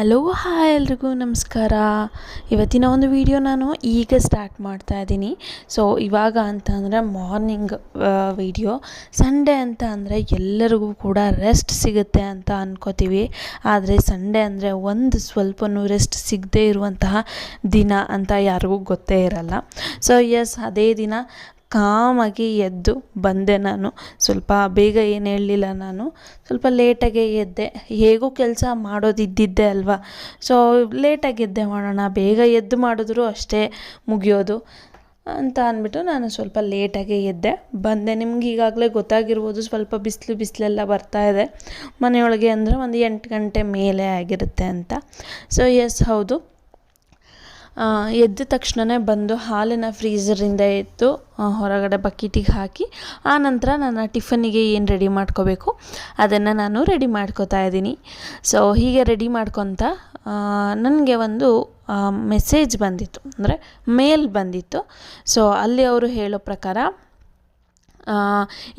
Hello hi ಎಲ್ರಿಗೂ, ನಮಸ್ಕಾರ. ಇವತ್ತಿನ ಒಂದು ವಿಡಿಯೋ ನಾನು ಈಗ ಸ್ಟಾರ್ಟ್ ಮಾಡ್ತಾ ಇದ್ದೀನಿ. ಸೊ ಇವಾಗ ಅಂತ ಅಂದರೆ ಮಾರ್ನಿಂಗ್ ವಿಡಿಯೋ ಸಂಡೇ ಅಂತ ಅಂದರೆ ಎಲ್ಲರಿಗೂ ಕೂಡ ರೆಸ್ಟ್ ಸಿಗುತ್ತೆ ಅಂತ ಅನ್ಕೋತೀವಿ. ಆದರೆ ಸಂಡೇ ಅಂದರೆ ಒಂದು ಸ್ವಲ್ಪನೂ ರೆಸ್ಟ್ ಸಿಗದೇ ಇರುವಂತಹ ದಿನ ಅಂತ ಯಾರಿಗೂ ಗೊತ್ತೇ ಇರಲ್ಲ. ಸೊ ಎಸ್ ಅದೇ ದಿನ ಕಾಮಾಗಿ ಎದ್ದು ಬಂದೆ ನಾನು. ಸ್ವಲ್ಪ ಬೇಗ ಏನು ಹೇಳಲಿಲ್ಲ ನಾನು. ಸ್ವಲ್ಪ ಲೇಟಾಗೇ ಎದ್ದೆ. ಹೇಗೂ ಕೆಲಸ ಮಾಡೋದಿದ್ದಿದ್ದೆ ಅಲ್ವಾ? ಸೊ ಲೇಟಾಗಿ ಎದ್ದೆ ಮಾಡೋಣ. ಬೇಗ ಎದ್ದು ಮಾಡಿದ್ರು ಅಷ್ಟೇ ಮುಗಿಯೋದು ಅಂತ ಅಂದ್ಬಿಟ್ಟು ನಾನು ಸ್ವಲ್ಪ ಲೇಟಾಗೆ ಎದ್ದೆ. ಬಂದೆ. ನಿಮ್ಗೆ ಈಗಾಗಲೇ ಗೊತ್ತಾಗಿರ್ಬೋದು, ಸ್ವಲ್ಪ ಬಿಸಿಲು ಬಿಸಿಲೆಲ್ಲ ಬರ್ತಾ ಇದೆ. ಮನೆಯೊಳಗೆ ಅಂದರೆ ಒಂದು ಎಂಟು ಗಂಟೆ ಮೇಲೆ ಆಗಿರುತ್ತೆ ಅಂತ. ಸೊ ಎಸ್ ಹೌದು. ಎದ್ದ ತಕ್ಷಣವೇ ಬಂದು ಹಾಲನ್ನು ಫ್ರೀಝರಿಂದ ಎತ್ತು ಹೊರಗಡೆ ಬಕೆಟಿಗೆ ಹಾಕಿ, ಆ ನಂತರ ನನ್ನ ಟಿಫನ್ನಿಗೆ ಏನು ರೆಡಿ ಮಾಡ್ಕೋಬೇಕು, ಅದನ್ನು ನಾನು ರೆಡಿ ಮಾಡ್ಕೋತಾ ಇದ್ದೀನಿ. ಸೊ ಹೀಗೆ ರೆಡಿ ಮಾಡ್ಕೊತ ನನಗೆ ಒಂದು ಮೆಸೇಜ್ ಬಂದಿತ್ತು. ಅಂದರೆ ಮೇಲ್ ಬಂದಿತ್ತು. ಸೊ ಅಲ್ಲಿ ಅವರು ಹೇಳೋ ಪ್ರಕಾರ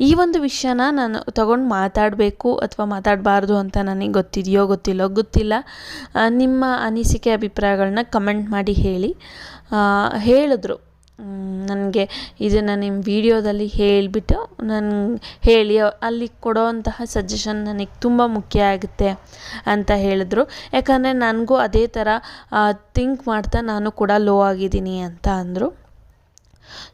ಈ ಒಂದು ವಿಷಯನ ನಾನು ತಗೊಂಡು ಮಾತಾಡಬೇಕು ಅಥವಾ ಮಾತಾಡಬಾರ್ದು ಅಂತ ನನಗೆ ಗೊತ್ತಿದೆಯೋ ಗೊತ್ತಿಲ್ಲೋ ಗೊತ್ತಿಲ್ಲ. ನಿಮ್ಮ ಅನಿಸಿಕೆ ಅಭಿಪ್ರಾಯಗಳನ್ನ ಕಮೆಂಟ್ ಮಾಡಿ ಹೇಳಿ. ಹೇಳಿದ್ರು. ನನಗೆ ಇದನ್ನು ನಿಮ್ಮ ವಿಡಿಯೋದಲ್ಲಿ ಹೇಳಿಬಿಟ್ಟು ನಾನು ಹೇಳಿ, ಅಲ್ಲಿ ಕೊಡೋವಂತಹ ಸಜೆಷನ್ ನನಗೆ ತುಂಬ ಮುಖ್ಯ ಆಗುತ್ತೆ ಅಂತ ಹೇಳಿದ್ರು. ಯಾಕಂದರೆ ನನಗೂ ಅದೇ ಥರ ಥಿಂಕ್ ಮಾಡ್ತಾ ನಾನು ಕೂಡ ಲೋ ಆಗಿದ್ದೀನಿ ಅಂತ ಅಂದರು.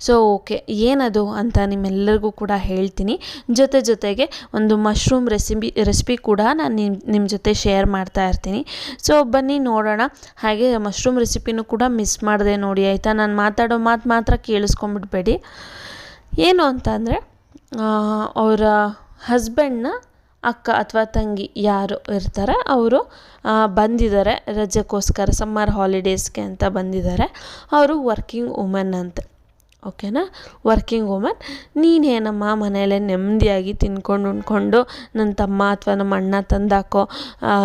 ಸೊ ಓಕೆ, ಏನದು ಅಂತ ನಿಮ್ಮೆಲ್ಲರಿಗೂ ಕೂಡ ಹೇಳ್ತೀನಿ. ಜೊತೆ ಜೊತೆಗೆ ಒಂದು ಮಶ್ರೂಮ್ ರೆಸಿಪಿ ರೆಸಿಪಿ ಕೂಡ ನಾನು ನಿಮ್ಮ ನಿಮ್ಮ ಜೊತೆ ಶೇರ್ ಮಾಡ್ತಾ ಇರ್ತೀನಿ. ಸೊ ಬನ್ನಿ ನೋಡೋಣ. ಹಾಗೆ ಮಶ್ರೂಮ್ ರೆಸಿಪಿನೂ ಕೂಡ ಮಿಸ್ ಮಾಡಿದೆ ನೋಡಿ, ಆಯಿತಾ? ನಾನು ಮಾತಾಡೋ ಮಾತು ಮಾತ್ರ ಕೇಳಿಸ್ಕೊಂಬಿಡ್ಬೇಡಿ ಏನು ಅಂತ ಅಂದರೆ ಅವರ ಹಸ್ಬೆಂಡ್ನ ಅಕ್ಕ ಅಥವಾ ತಂಗಿ ಯಾರು ಇರ್ತಾರೆ, ಅವರು ಬಂದಿದ್ದಾರೆ. ರಜೆಗೋಸ್ಕರ ಸಮ್ಮರ್ ಹಾಲಿಡೇಸ್ಗೆ ಅಂತ ಬಂದಿದ್ದಾರೆ. ಅವರು ವರ್ಕಿಂಗ್ ವುಮೆನ್ ಅಂತೆ. ಓಕೆನಾ? ವರ್ಕಿಂಗ್ ವುಮನ್ ನೀನೇನಮ್ಮ ಮನೆಯಲ್ಲೇ ನೆಮ್ಮದಿಯಾಗಿ ತಿನ್ಕೊಂಡು ಉಣ್ಕೊಂಡು ನನ್ನ ತಮ್ಮ ಅಥವಾ ನಮ್ಮ ಅಣ್ಣ ತಂದಾಕೋ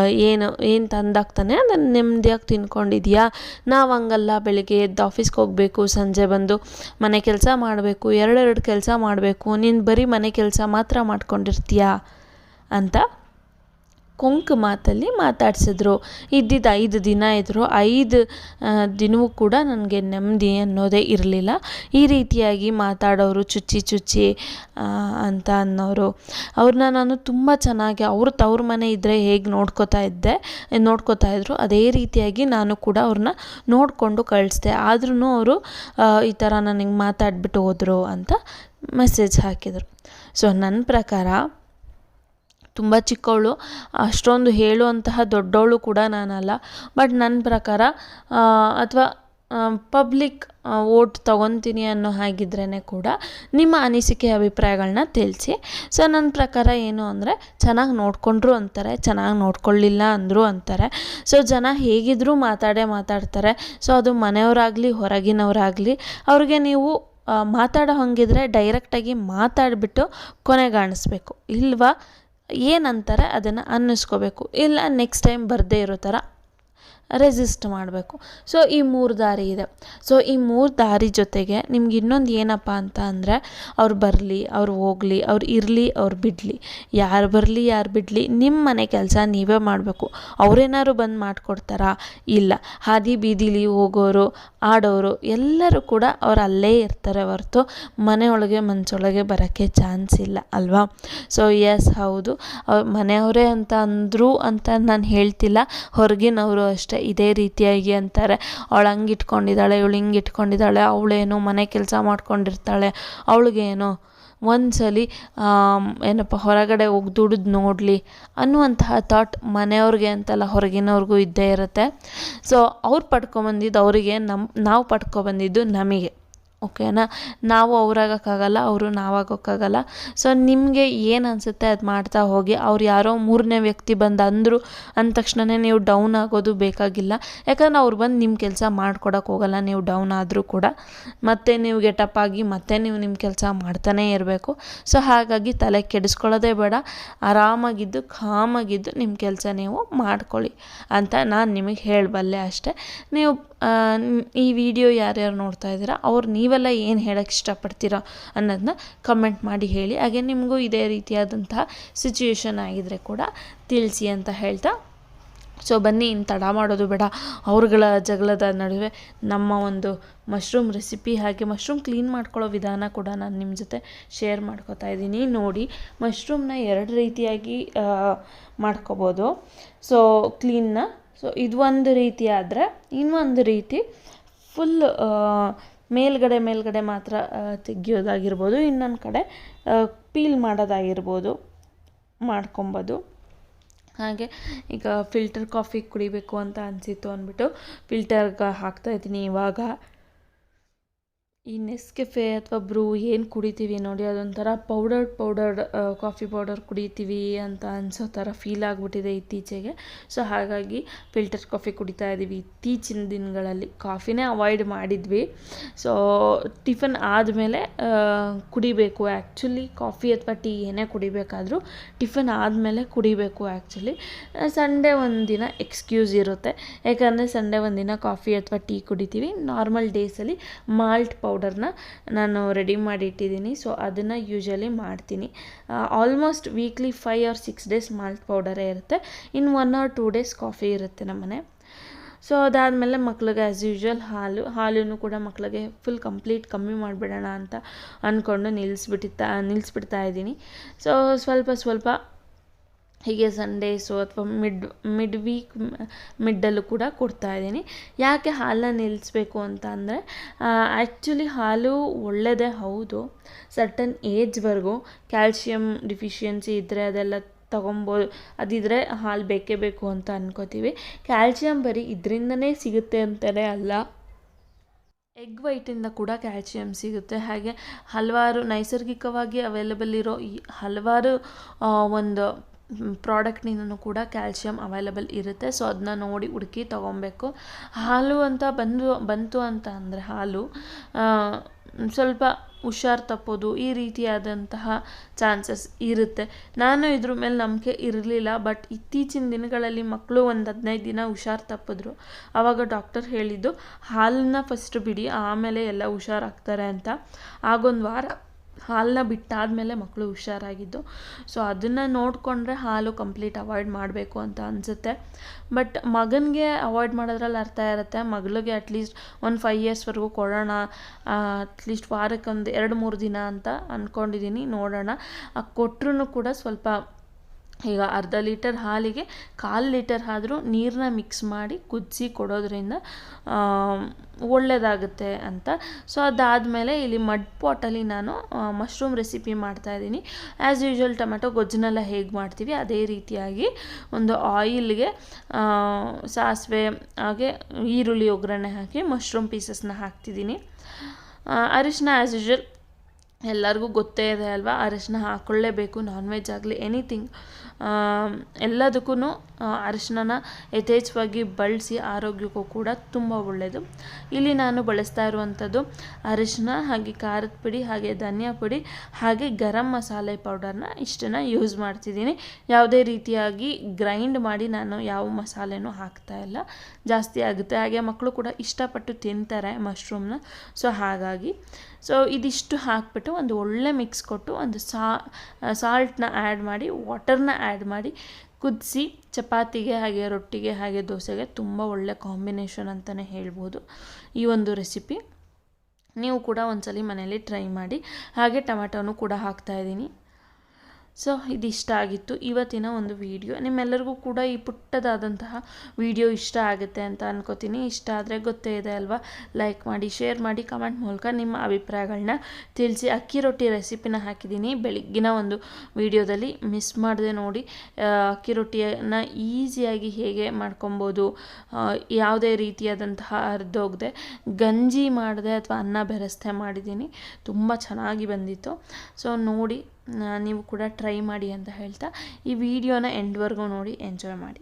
ಏನು ಏನು ತಂದಾಕ್ತಾನೆ ಅದನ್ನು ನೆಮ್ಮದಿಯಾಗಿ ತಿನ್ಕೊಂಡಿದ್ಯಾ? ನಾವು ಹಂಗಲ್ಲ, ಬೆಳಿಗ್ಗೆ ಎದ್ದು ಆಫೀಸ್ಗೆ ಹೋಗಬೇಕು, ಸಂಜೆ ಬಂದು ಮನೆ ಕೆಲಸ ಮಾಡಬೇಕು, ಎರಡೆರಡು ಕೆಲಸ ಮಾಡಬೇಕು, ನೀನು ಬರೀ ಮನೆ ಕೆಲಸ ಮಾತ್ರ ಮಾಡ್ಕೊಂಡಿರ್ತೀಯಾ? ಅಂತ ಕೊಂಕು ಮಾತಲ್ಲಿ ಮಾತಾಡಿಸಿದ್ರು. ಇದ್ದಿದ್ದು ಐದು ದಿನ ಇದ್ದರು ಐದು ದಿನವೂ ಕೂಡ ನನಗೆ ನೆಮ್ಮದಿ ಅನ್ನೋದೇ ಇರಲಿಲ್ಲ. ಈ ರೀತಿಯಾಗಿ ಮಾತಾಡೋರು ಚುಚ್ಚಿ ಚುಚ್ಚಿ ಅಂತ ಅನ್ನೋರು. ಅವ್ರನ್ನ ನಾನು ತುಂಬ ಚೆನ್ನಾಗಿ ಅವ್ರ ತವ್ರ ಮನೆ ಇದ್ದರೆ ಹೇಗೆ ನೋಡ್ಕೋತಾ ಇದ್ದೆ, ನೋಡ್ಕೋತಾ ಇದ್ರು. ಅದೇ ರೀತಿಯಾಗಿ ನಾನು ಕೂಡ ಅವ್ರನ್ನ ನೋಡಿಕೊಂಡು ಕಳಿಸ್ದೆ. ಆದ್ರೂ ಅವರು ಈ ಥರ ನನಗೆ ಮಾತಾಡ್ಬಿಟ್ಟು ಹೋದರು ಅಂತ ಮೆಸೇಜ್ ಹಾಕಿದರು. ಸೊ ನನ್ನ ಪ್ರಕಾರ ತುಂಬ ಚಿಕ್ಕವಳು, ಅಷ್ಟೊಂದು ಹೇಳುವಂತಹ ದೊಡ್ಡವಳು ಕೂಡ ನಾನಲ್ಲ. ಬಟ್ ನನ್ನ ಪ್ರಕಾರ ಅಥವಾ ಪಬ್ಲಿಕ್ ಓಟ್ ತಗೊತೀನಿ ಅನ್ನೋ ಹಾಗಿದ್ರೇ ಕೂಡ ನಿಮ್ಮ ಅನಿಸಿಕೆ ಅಭಿಪ್ರಾಯಗಳನ್ನ ತಿಳಿಸಿ. ಸೊ ನನ್ನ ಪ್ರಕಾರ ಏನು ಅಂದರೆ, ಚೆನ್ನಾಗಿ ನೋಡಿಕೊಂಡ್ರು ಅಂತಾರೆ, ಚೆನ್ನಾಗಿ ನೋಡ್ಕೊಳ್ಳಿಲ್ಲ ಅಂದರು ಅಂತಾರೆ. ಸೊ ಜನ ಹೇಗಿದ್ದರೂ ಮಾತಾಡೇ ಮಾತಾಡ್ತಾರೆ. ಸೊ ಅದು ಮನೆಯವರಾಗಲಿ, ಹೊರಗಿನವರಾಗಲಿ, ಅವ್ರಿಗೆ ನೀವು ಮಾತಾಡೋ ಹಾಗಿದ್ರೆ ಡೈರೆಕ್ಟಾಗಿ ಮಾತಾಡಿಬಿಟ್ಟು ಕೊನೆಗಾಣಿಸ್ಬೇಕು. ಇಲ್ವಾ? ಏನಂತಾರೆ ಅದನ್ನು ಅನ್ನಿಸ್ಕೋಬೇಕು. ಇಲ್ಲ ನೆಕ್ಸ್ಟ್ ಟೈಮ್ ಬರದೇ ಇರೋ ಥರ ರೆಸಿಸ್ಟ್ ಮಾಡಬೇಕು. ಸೊ ಈ ಮೂರು ದಾರಿ ಇದೆ. ಸೊ ಈ ಮೂರು ದಾರಿ ಜೊತೆಗೆ ನಿಮ್ಗೆ ಇನ್ನೊಂದು ಏನಪ್ಪ ಅಂತ ಅಂದರೆ, ಅವ್ರು ಬರಲಿ, ಅವ್ರು ಹೋಗಲಿ, ಅವ್ರು ಇರಲಿ, ಅವ್ರು ಬಿಡಲಿ. ಯಾರು ಬರಲಿ, ಯಾರು ಬಿಡಲಿ ನಿಮ್ಮ ಮನೆ ಕೆಲಸ ನೀವೇ ಮಾಡಬೇಕು. ಅವರೇನಾದ್ರು ಬಂದು ಮಾಡಿಕೊಡ್ತಾರಾ? ಇಲ್ಲ. ಹಾದಿ ಬೀದಿಲಿ ಹೋಗೋರು, ಆಡೋರು ಎಲ್ಲರೂ ಕೂಡ ಅವ್ರು ಅಲ್ಲೇ ಇರ್ತಾರೆ ಹೊರತು ಮನೆಯೊಳಗೆ ಮನಸ್ಸೊಳಗೆ ಬರೋಕ್ಕೆ ಚಾನ್ಸ್ ಇಲ್ಲ, ಅಲ್ವಾ? ಸೊ ಎಸ್ ಹೌದು. ಅವ್ರು ಮನೆಯವರೇ ಅಂತ ಅಂದರು ಅಂತ ನಾನು ಹೇಳ್ತಿಲ್ಲ. ಹೊರಗಿನವರು ಅಷ್ಟೇ. ಇದೇ ರೀತಿಯಾಗಿ ಅಂತಾರೆ. ಅವಳು ಹಂಗೆ ಇಟ್ಕೊಂಡಿದ್ದಾಳೆ ಇವಳು ಹಿಂಗೆ ಇಟ್ಕೊಂಡಿದ್ದಾಳೆ ಅವಳೇನು ಮನೆ ಕೆಲಸ ಮಾಡ್ಕೊಂಡಿರ್ತಾಳೆ, ಅವಳಿಗೇನು ಒಂದ್ಸಲಿ ಏನಪ್ಪ, ಹೊರಗಡೆ ಹೋಗಿ ದುಡಿದು ನೋಡಲಿ ಅನ್ನುವಂತಹ ಥಾಟ್ ಮನೆಯವ್ರಿಗೆ ಅಂತಲ್ಲ, ಹೊರಗಿನವ್ರಿಗೂ ಇದ್ದೇ ಇರುತ್ತೆ. ಸೊ ಅವ್ರು ಪಡ್ಕೊಂಬಂದಿದ್ದು ಅವರಿಗೆ ನಮ್ಮ ನಾವು ಪಡ್ಕೊಬಂದಿದ್ದು ನಮಗೆ. ಓಕೆನಾ? ನಾವು ಅವ್ರಾಗೋಕ್ಕಾಗಲ್ಲ, ಅವರು ನಾವಾಗೋಕ್ಕಾಗಲ್ಲ. ಸೊ ನಿಮಗೆ ಏನು ಅನಿಸುತ್ತೆ ಅದು ಮಾಡ್ತಾ ಹೋಗಿ? ಅವ್ರು ಯಾರೋ ಮೂರನೇ ವ್ಯಕ್ತಿ ಬಂದು ಅಂದರು ಅಂದ ತಕ್ಷಣವೇ ನೀವು ಡೌನ್ ಆಗೋದು ಬೇಕಾಗಿಲ್ಲ. ಯಾಕಂದ್ರೆ ಅವ್ರು ಬಂದು ನಿಮ್ಮ ಕೆಲಸ ಮಾಡ್ಕೊಡಕ್ಕೆ ಹೋಗಲ್ಲ, ನೀವು ಡೌನ್ ಆದರೂ ಕೂಡ. ಮತ್ತೆ ನೀವು ಗೆಟಪ್ ಆಗಿ ಮತ್ತೆ ನೀವು ನಿಮ್ಮ ಕೆಲಸ ಮಾಡ್ತಾನೇ ಇರಬೇಕು. ಸೊ ಹಾಗಾಗಿ ತಲೆ ಕೆಡಿಸ್ಕೊಳ್ಳೋದೇ ಬೇಡ. ಆರಾಮಾಗಿದ್ದು, ಕಾಮಾಗಿದ್ದು ನಿಮ್ಮ ಕೆಲಸ ನೀವು ಮಾಡ್ಕೊಳ್ಳಿ ಅಂತ ನಾನು ನಿಮಗೆ ಹೇಳಬಲ್ಲೆ ಅಷ್ಟೇ. ನೀವು ಈ ವಿಡಿಯೋ ಯಾರ್ಯಾರು ನೋಡ್ತಾ ಇದ್ದೀರಾ, ಅವ್ರು ನೀವೆಲ್ಲ ಏನು ಹೇಳೋಕ್ಕೆ ಇಷ್ಟಪಡ್ತೀರಾ ಅನ್ನೋದನ್ನ ಕಮೆಂಟ್ ಮಾಡಿ ಹೇಳಿ. ಹಾಗೆ ನಿಮಗೂ ಇದೇ ರೀತಿಯಾದಂತಹ ಸಿಚುವೇಶನ್ ಆಗಿದ್ದರೆ ಕೂಡ ತಿಳಿಸಿ ಅಂತ ಹೇಳ್ತಾ. ಸೊ ಬನ್ನಿ ಇನ್ನು ತಡ ಮಾಡೋದು ಬೇಡ. ಅವ್ರುಗಳ ಜಗಳದ ನಡುವೆ ನಮ್ಮ ಒಂದು ಮಶ್ರೂಮ್ ರೆಸಿಪಿ ಹಾಗೆ ಮಶ್ರೂಮ್ ಕ್ಲೀನ್ ಮಾಡ್ಕೊಳ್ಳೋ ವಿಧಾನ ಕೂಡ ನಾನು ನಿಮ್ಮ ಜೊತೆ ಶೇರ್ ಮಾಡ್ಕೊತಾ ಇದ್ದೀನಿ. ನೋಡಿ ಮಶ್ರೂಮ್ನ ಎರಡು ರೀತಿಯಾಗಿ ಮಾಡ್ಕೋಬೋದು. ಸೊ ಕ್ಲೀನ್ನ ಸೊ ಇದು ಒಂದು ರೀತಿ ಆದರೆ ಇನ್ನೊಂದು ರೀತಿ ಫುಲ್ ಮೇಲ್ಗಡೆ ಮೇಲ್ಗಡೆ ಮಾತ್ರ ತೆಗಿಯೋದಾಗಿರ್ಬೋದು. ಇನ್ನೊಂದು ಕಡೆ ಪೀಲ್ ಮಾಡೋದಾಗಿರ್ಬೋದು, ಮಾಡ್ಕೊಬೋದು. ಹಾಗೆ ಈಗ ಫಿಲ್ಟರ್ ಕಾಫಿ ಕುಡಿಬೇಕು ಅಂತ ಅನಿಸಿತ್ತು ಅಂದ್ಬಿಟ್ಟು ಫಿಲ್ಟರ್ಗೆ ಹಾಕ್ತಾಯಿದ್ದೀನಿ ಇವಾಗ. ಈ ನೆಸ್ಕೆಫೆ ಅಥವಾ ಬ್ರೂ ಏನು ಕುಡಿತೀವಿ ನೋಡಿ, ಅದೊಂಥರ ಪೌಡರ್ಡ್ ಪೌಡರ್ಡ್ ಕಾಫಿ ಪೌಡರ್ ಕುಡಿತೀವಿ ಅಂತ ಅನಿಸೋ ಥರ ಫೀಲ್ ಆಗಿಬಿಟ್ಟಿದೆ ಇತ್ತೀಚೆಗೆ. ಸೊ ಹಾಗಾಗಿ ಫಿಲ್ಟರ್ ಕಾಫಿ ಕುಡಿತಾ ಇದ್ದೀವಿ ಇತ್ತೀಚಿನ ದಿನಗಳಲ್ಲಿ. ಕಾಫಿನೇ ಅವಾಯ್ಡ್ ಮಾಡಿದ್ವಿ. ಸೊ ಟಿಫನ್ ಆದಮೇಲೆ ಕುಡಿಬೇಕು. ಆ್ಯಕ್ಚುಲಿ ಕಾಫಿ ಅಥವಾ ಟೀ ಏನೇ ಕುಡಿಬೇಕಾದ್ರೂ ಟಿಫನ್ ಆದಮೇಲೆ ಕುಡಿಬೇಕು ಆ್ಯಕ್ಚುಲಿ ಸಂಡೇ ಒಂದು ದಿನ ಎಕ್ಸ್ಕ್ಯೂಸ್ ಇರುತ್ತೆ. ಯಾಕಂದರೆ ಸಂಡೇ ಒಂದಿನ ಕಾಫಿ ಅಥವಾ ಟೀ ಕುಡಿತೀವಿ. ನಾರ್ಮಲ್ ಡೇಸಲ್ಲಿ ಮಾಲ್ಟ್ ಪೌಡರ್ನ ನಾನು ರೆಡಿ ಮಾಡಿ ಇಟ್ಟಿದ್ದೀನಿ ಸೊ ಅದನ್ನು ಯೂಶಲಿ ಮಾಡ್ತೀನಿ. Almost weekly five or six days malt ಪೌಡರೇ ಇರುತ್ತೆ. ಇನ್ನು one or two days coffee ಇರುತ್ತೆ ನಮ್ಮನೆ. ಸೊ ಅದಾದಮೇಲೆ ಮಕ್ಳಿಗೆ ಆ್ಯಸ್ ಯೂಶ್ವಲ್ ಹಾಲು ಹಾಲನ್ನು ಕೂಡ ಮಕ್ಳಿಗೆ ಫುಲ್ ಕಂಪ್ಲೀಟ್ ಕಮ್ಮಿ ಮಾಡಿಬಿಡೋಣ ಅಂತ ಅಂದ್ಕೊಂಡು ನಿಲ್ಲಿಸ್ಬಿಟ್ಟಿತ್ತಾ ನಿಲ್ಲಿಸ್ಬಿಡ್ತಾ ಇದ್ದೀನಿ. ಸೊ ಸ್ವಲ್ಪ ಸ್ವಲ್ಪ ಹೀಗೆ ಸಂಡೇಸು ಅಥವಾ ಮಿಡ್ ಮಿಡ್ ವೀಕ್ ಮಿಡ್ಡಲ್ಲೂ ಕೂಡ ಕೊಡ್ತಾ ಇದ್ದೀನಿ. ಯಾಕೆ ಹಾಲನ್ನ ನಿಲ್ಲಿಸ್ಬೇಕು ಅಂತ ಅಂದರೆ ಆ್ಯಕ್ಚುಲಿ ಹಾಲು ಒಳ್ಳೆಯದೇ ಹೌದು. ಸರ್ಟನ್ ಏಜ್ವರೆಗೂ ಕ್ಯಾಲ್ಶಿಯಂ ಡಿಫಿಷಿಯನ್ಸಿ ಇದ್ದರೆ ಅದೆಲ್ಲ ತೊಗೊಬೋದು. ಅದಿದ್ರೆ ಹಾಲು ಬೇಕೇ ಬೇಕು ಅಂತ ಅನ್ಕೋತೀವಿ. ಕ್ಯಾಲ್ಶಿಯಮ್ ಬರೀ ಇದರಿಂದನೇ ಸಿಗುತ್ತೆ ಅಂತಲೇ ಅಲ್ಲ. ಎಗ್ ವೈಟಿಂದ ಕೂಡ ಕ್ಯಾಲ್ಶಿಯಮ್ ಸಿಗುತ್ತೆ. ಹಾಗೆ ಹಲವಾರು ನೈಸರ್ಗಿಕವಾಗಿ ಅವೈಲಬಲ್ ಇರೋ ಈ ಹಲವಾರು ಒಂದು ಪ್ರಾಡಕ್ಟ್ನಿಂದನೂ ಕೂಡ ಕ್ಯಾಲ್ಶಿಯಂ ಅವೈಲಬಲ್ ಇರುತ್ತೆ. ಸೊ ಅದನ್ನ ನೋಡಿ ಹುಡುಕಿ ತೊಗೊಬೇಕು ಹಾಲು ಅಂತ ಬಂದು, ಬಂತು ಅಂತ ಅಂದರೆ ಹಾಲು ಸ್ವಲ್ಪ ಹುಷಾರು ತಪ್ಪೋದು ಈ ರೀತಿಯಾದಂತಹ ಚಾನ್ಸಸ್ ಇರುತ್ತೆ. ನಾನು ಇದ್ರ ಮೇಲೆ ನಂಬಿಕೆ ಇರಲಿಲ್ಲ, ಬಟ್ ಇತ್ತೀಚಿನ ದಿನಗಳಲ್ಲಿ ಮಕ್ಕಳು ಒಂದು ಹದಿನೈದು ದಿನ ಹುಷಾರು ತಪ್ಪಿದ್ರು. ಆವಾಗ ಡಾಕ್ಟರ್ ಹೇಳಿದ್ದು, ಹಾಲನ್ನ ಫಸ್ಟ್ ಬಿಡಿ, ಆಮೇಲೆ ಎಲ್ಲ ಹುಷಾರಾಗ್ತಾರೆ ಅಂತ. ಆಗೊಂದು ವಾರ ಹಾಲನ್ನ ಬಿಟ್ಟಾದಮೇಲೆ ಮಕ್ಕಳು ಹುಷಾರಾಗಿದ್ದು. ಸೊ ಅದನ್ನು ನೋಡಿಕೊಂಡ್ರೆ ಹಾಲು ಕಂಪ್ಲೀಟ್ ಅವಾಯ್ಡ್ ಮಾಡಬೇಕು ಅಂತ ಅನಿಸುತ್ತೆ. ಬಟ್ ಮಗನಿಗೆ ಅವಾಯ್ಡ್ ಮಾಡೋದ್ರಲ್ಲಿ ಅರ್ಥ ಇರುತ್ತೆ. ಮಗಳಿಗೆ ಅಟ್ಲೀಸ್ಟ್ ಒಂದು ಫೈವ್ ಇಯರ್ಸ್ವರೆಗೂ ಕೊಡೋಣ ಅಟ್ಲೀಸ್ಟ್ ವಾರಕ್ಕೊಂದು ಎರಡು ಮೂರು ದಿನ ಅಂತ ಅಂದ್ಕೊಂಡಿದ್ದೀನಿ ನೋಡೋಣ. ಕೊಟ್ಟರು ಕೂಡ ಸ್ವಲ್ಪ ಈಗ ಅರ್ಧ ಲೀಟರ್ ಹಾಲಿಗೆ ಕಾಲು ಲೀಟರ್ ಆದರೂ ನೀರನ್ನ ಮಿಕ್ಸ್ ಮಾಡಿ ಕುದಿಸಿ ಕೊಡೋದ್ರಿಂದ ಒಳ್ಳೆಯದಾಗುತ್ತೆ ಅಂತ. ಸೊ ಅದಾದಮೇಲೆ ಇಲ್ಲಿ ಮಡ್ ಪಾಟಲ್ಲಿ ನಾನು ಮಶ್ರೂಮ್ ರೆಸಿಪಿ ಮಾಡ್ತಾಯಿದ್ದೀನಿ ಆ್ಯಸ್ ಯೂಶ್ವಲ್ ಟೊಮೆಟೊ ಗೊಜ್ಜನ್ನೆಲ್ಲ ಹೇಗೆ ಮಾಡ್ತೀವಿ, ಅದೇ ರೀತಿಯಾಗಿ ಒಂದು ಆಯಿಲ್ಗೆ ಸಾಸಿವೆ, ಹಾಗೆ ಈರುಳ್ಳಿ, ಒಗ್ಗರಣೆ ಹಾಕಿ ಮಶ್ರೂಮ್ ಪೀಸಸ್ನ ಹಾಕ್ತಿದ್ದೀನಿ. ಅರಿಶಿನ ಆ್ಯಸ್ ಯೂಶ್ವಲ್ ಎಲ್ಲರಿಗೂ ಗೊತ್ತೇ ಇದೆ ಅಲ್ವಾ? ಅರಿಶಿನ ಹಾಕ್ಕೊಳ್ಳೇಬೇಕು ನಾನ್ ವೆಜ್ ಆಗಲಿ ಎನಿಥಿಂಗ್ ಎಲ್ಲದಕ್ಕೂ ಅರಿಶಿನ ಯಥೇಚ್ಛವಾಗಿ ಬಳಸಿ ಆರೋಗ್ಯಕ್ಕೂ ಕೂಡ ತುಂಬ ಒಳ್ಳೆಯದು ಇಲ್ಲಿ ನಾನು ಬಳಸ್ತಾ ಇರುವಂಥದ್ದು ಅರಿಶಿನ ಹಾಗೆ ಖಾರದ ಪುಡಿ, ಹಾಗೆ ಧನಿಯಾ ಪುಡಿ, ಹಾಗೆ ಗರಂ ಮಸಾಲೆ ಪೌಡರ್ನ ಇಷ್ಟನ್ನು ಯೂಸ್ ಮಾಡ್ತಿದ್ದೀನಿ. ಯಾವುದೇ ರೀತಿಯಾಗಿ ಗ್ರೈಂಡ್ ಮಾಡಿ ನಾನು ಯಾವ ಮಸಾಲೆನೂ ಹಾಕ್ತಾ ಇಲ್ಲ. ಜಾಸ್ತಿ ಆಗುತ್ತೆ. ಹಾಗೆ ಮಕ್ಕಳು ಕೂಡ ಇಷ್ಟಪಟ್ಟು ತಿಂತಾರೆ ಮಶ್ರೂಮ್ನ. ಸೊ, ಹಾಗಾಗಿ. ಸೊ, ಇದಿಷ್ಟು ಹಾಕ್ಬಿಟ್ಟು ಒಂದು ಒಳ್ಳೆ ಮಿಕ್ಸ್ ಕೊಟ್ಟು ಒಂದು ಸಾ ಸಾಲ್ಟ್ನ ಆ್ಯಡ್ ಮಾಡಿ ವಾಟರ್ನ ಆ್ಯಡ್ ಮಾಡಿ ಕುದಿಸಿ ಚಪಾತಿಗೆ ಹಾಗೆ ರೊಟ್ಟಿಗೆ ಹಾಗೆ ದೋಸೆಗೆ ತುಂಬ ಒಳ್ಳೆ ಕಾಂಬಿನೇಷನ್ ಅಂತಲೇ ಹೇಳ್ಬೋದು ಈ ಒಂದು ರೆಸಿಪಿ. ನೀವು ಕೂಡ ಒಂದ್ಸಲಿ ಮನೆಯಲ್ಲಿ ಟ್ರೈ ಮಾಡಿ. ಹಾಗೆ ಟೊಮೆಟೊನೂ ಕೂಡ ಹಾಕ್ತಾಯಿದ್ದೀನಿ ಸೊ ಇದಿಷ್ಟ ಆಗಿತ್ತು. ಇವತ್ತಿನ ಒಂದು ವಿಡಿಯೋ ನಿಮ್ಮೆಲ್ಲರಿಗೂ ಕೂಡ ಈ ಪುಟ್ಟದಾದಂತಹ ವಿಡಿಯೋ ಇಷ್ಟ ಆಗುತ್ತೆ ಅಂತ ಅನ್ಕೋತೀನಿ. ಇಷ್ಟ ಆದರೆ ಗೊತ್ತೇ ಇದೆ ಅಲ್ವಾ? ಲೈಕ್ ಮಾಡಿ ಶೇರ್ ಮಾಡಿ ಕಮೆಂಟ್ ಮೂಲಕ ನಿಮ್ಮ ಅಭಿಪ್ರಾಯಗಳನ್ನ ತಿಳಿಸಿ. ಅಕ್ಕಿ ರೊಟ್ಟಿ ರೆಸಿಪಿನ ಹಾಕಿದ್ದೀನಿ. ಬೆಳಗ್ಗಿನ ಒಂದು ವಿಡಿಯೋದಲ್ಲಿ ಮಿಸ್ ಮಾಡದೆ ನೋಡಿ. ಅಕ್ಕಿ ರೊಟ್ಟಿಯನ್ನು ಈಸಿಯಾಗಿ ಹೇಗೆ ಮಾಡ್ಕೊಬೋದು ಯಾವುದೇ ರೀತಿಯಾದಂತಹ ಅರ್ಧೋಗದೆ ಗಂಜಿ ಮಾಡಿದೆ ಅಥವಾ ಅನ್ನ ಬೆರೆಸ್ತೆ ಮಾಡಿದ್ದೀನಿ. ತುಂಬ ಚೆನ್ನಾಗಿ ಬಂದಿತ್ತು. ಸೊ ನೋಡಿ ನೀವು ಕೂಡ ಟ್ರೈ ಮಾಡಿ ಅಂತ ಹೇಳ್ತಾ ಈ ವಿಡಿಯೋನ ಎಂಡ್ವರೆಗೂ ನೋಡಿ ಎಂಜಾಯ್ ಮಾಡಿ.